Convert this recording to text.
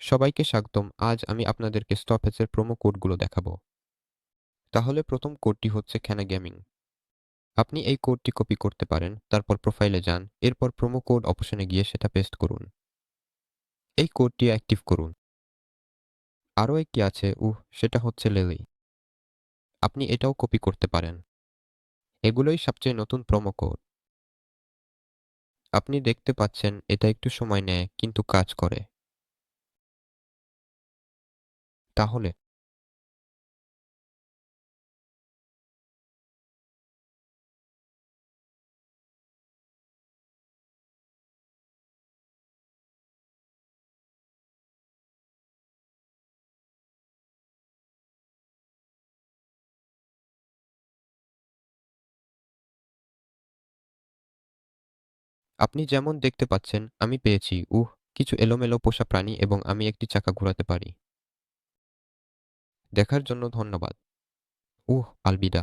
সবাইকে স্বাগতম। আজ আমি আপনাদেরকে স্টপেজের প্রোমো কোডগুলো দেখাবো। তাহলে প্রথম কোডটি হচ্ছে খেনা গেমিং। আপনি এই কোডটি কপি করতে পারেন, তারপর প্রোফাইলে যান, এরপর প্রোমো কোড অপশনে গিয়ে সেটা পেস্ট করুন। এই কোডটি অ্যাক্টিভ করুন। আরও একটি আছে, উহ, সেটা হচ্ছে লেলি আপনি এটাও কপি করতে পারেন। এগুলোই সবচেয়ে নতুন প্রোমো কোড। আপনি দেখতে পাচ্ছেন এটা একটু সময় নেয় কিন্তু কাজ করে। তাহলে আপনি যেমন দেখতে পাচ্ছেন আমি পেয়েছি, উহ, কিছু এলোমেলো পোষা প্রাণী এবং আমি একটি চাকা ঘোরাতে পারি। দেখার জন্য ধন্যবাদ। ওহ আলবিদা।